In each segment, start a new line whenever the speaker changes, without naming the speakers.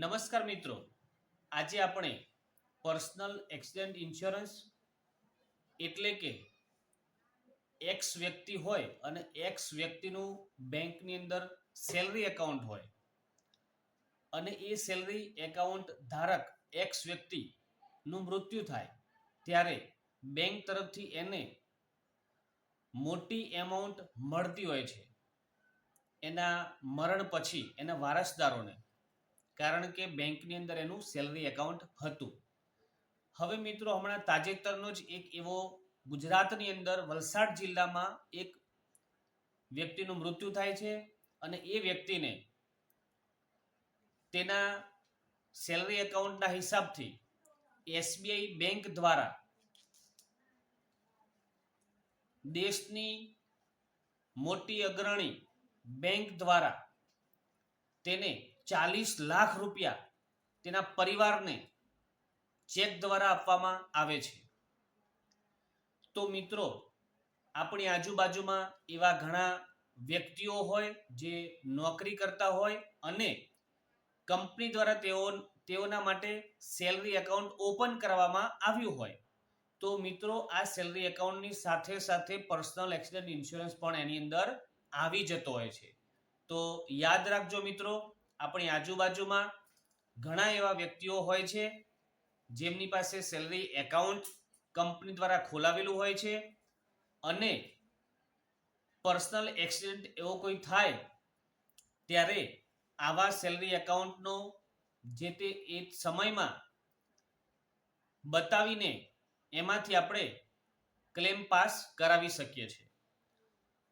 નમસ્કાર મિત્રો. આજે આપણે પર્સનલ એક્સિડન્ટ ઇન્સ્યોરન્સ એટલે કે એક્સ વ્યક્તિ હોય અને એક્સ વ્યક્તિનું બેંકની અંદર સેલરી એકાઉન્ટ હોય. અને એ સેલરી એકાઉન્ટ ધારક એક્સ વ્યક્તિનું મૃત્યુ થાય ત્યારે બેંક તરફથી એને મોટી એમાઉન્ટ મળતી હોય છે. એના મરણ પછી એના વારસદારોને કારણ કે બેંકની અંદર એનું સેલરી એકાઉન્ટ હતું. હવે મિત્રો હમણાં તાજેતરનો જ એક એવો ગુજરાતની અંદર વલસાડ જિલ્લામાં એક વ્યક્તિનું મૃત્યુ થાય છે અને એ વ્યક્તિને તેના સેલરી એકાઉન્ટના હિસાબથી એસબીઆઈ બેંક દ્વારા દેશની મોટી અગ્રણી બેંક દ્વારા તેને ચાલીસ લાખ રૂપિયા તેના પરિવારને ચેક દ્વારા આપવામાં આવે છે. તો મિત્રો, આપણી આજુબાજુમાં એવા ઘણા વ્યક્તિઓ હોય જે નોકરી કરતા હોય અને કંપની દ્વારા તેઓ, તેઓના માટે સેલરી એકાઉન્ટ ઓપન કરવામાં આવ્યું હોય. તો મિત્રો, આ સેલરી એકાઉન્ટની સાથે સાથે પર્સનલ એક્સિડન્ટ ઇન્સ્યોરન્સ પણ એની અંદર આવી જતો હોય છે. તો યાદ રાખજો મિત્રો આપણી આજુબાજુમાં ઘણા એવા વ્યક્તિઓ હોય છે, જેમની પાસે સેલરી એકાઉન્ટ કંપની દ્વારા ખોલાવેલું હોય છે અને પર્સનલ એક્સિડન્ટ એવો કોઈ થાય, ત્યારે આવા સેલરી એકાઉન્ટનો જે તે એ સમયમાં બતાવીને એમાંથી આપણે ક્લેમ પાસ કરાવી શકીએ છીએ.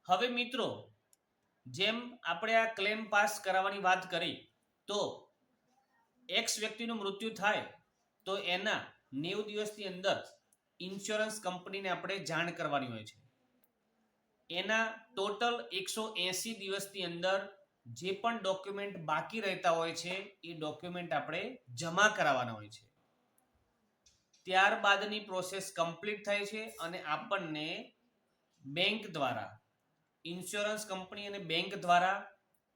હવે મિત્રો જેમ આપણે આ ક્લેમ પાસ કરાવવાની વાત કરી, તો એક્સ વ્યક્તિનું મૃત્યુ થાય, તો એના નેવું દિવસની અંદર ઇન્સ્યોરન્સ કંપનીને આપણે જાણ કરવાની હોય છે. એના ટોટલ એકસો એંસી દિવસની અંદર જે પણ ડોક્યુમેન્ટ બાકી રહેતા હોય છે, એ ડોક્યુમેન્ટ આપણે જમા કરાવવાના હોય છે. ત્યારબાદની પ્રોસેસ કમ્પ્લીટ થાય છે અને આપણને બેંક દ્વારા ઇન્સ્યોરન્સ કંપની અને બેંક દ્વારા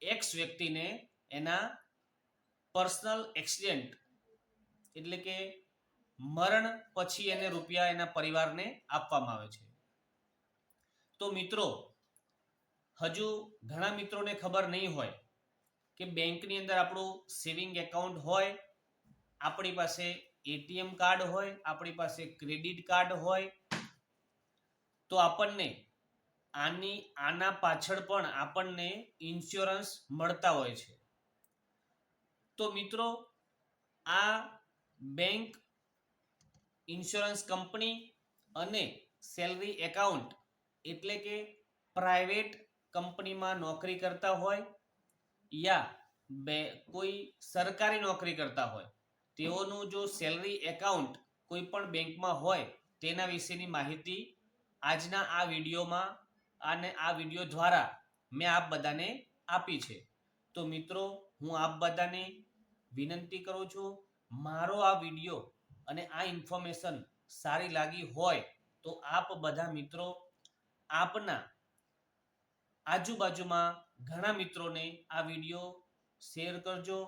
એક્સ વ્યક્તિને એના પર્સનલ એક્સિડન્ટ એટલે કે મરણ પછી એને રૂપિયા એના પરિવારને આપવામાં આવે છે. તો મિત્રો, હજુ ઘણા મિત્રોને ખબર નહીં હોય કે બેંકની અંદર આપણું સેવિંગ એકાઉન્ટ હોય, આપણી પાસે એટીએમ કાર્ડ હોય, આપણી પાસે ક્રેડિટ કાર્ડ હોય, તો આપણને આની, આના પાછળ પણ આપણને ઇન્સ્યોરન્સ મળતા હોય છે. તો મિત્રો, આ બેંક ઇન્સ્યોરન્સ કંપની અને સેલરી એકાઉન્ટ એટલે કે પ્રાઇવેટ કંપનીમાં નોકરી કરતા હોય યા બે, કોઈ સરકારી નોકરી કરતા હોય, તેઓનું જો સેલરી એકાઉન્ટ કોઈ પણ બેંકમાં હોય, તેના વિશેની માહિતી આજના આ વિડીયોમાં અને આ વીડિયો દ્વારા મેં આપ બધાને આપી છે. તો મિત્રો, હું આપ બધાને વિનંતી કરું છું, મારો આ વીડિયો અને આ ઇન્ફોર્મેશન સારી લાગી હોય તો આપ બધા મિત્રો આપના આજુબાજુમાં ઘણા મિત્રોને આ વીડિયો શેર કરજો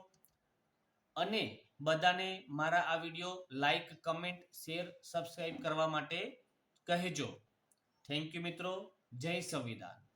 અને બધાને મારા આ video like, comment, share subscribe કરવા માટે કહેજો. થેન્ક યુ મિત્રો. જય સંવિધાન.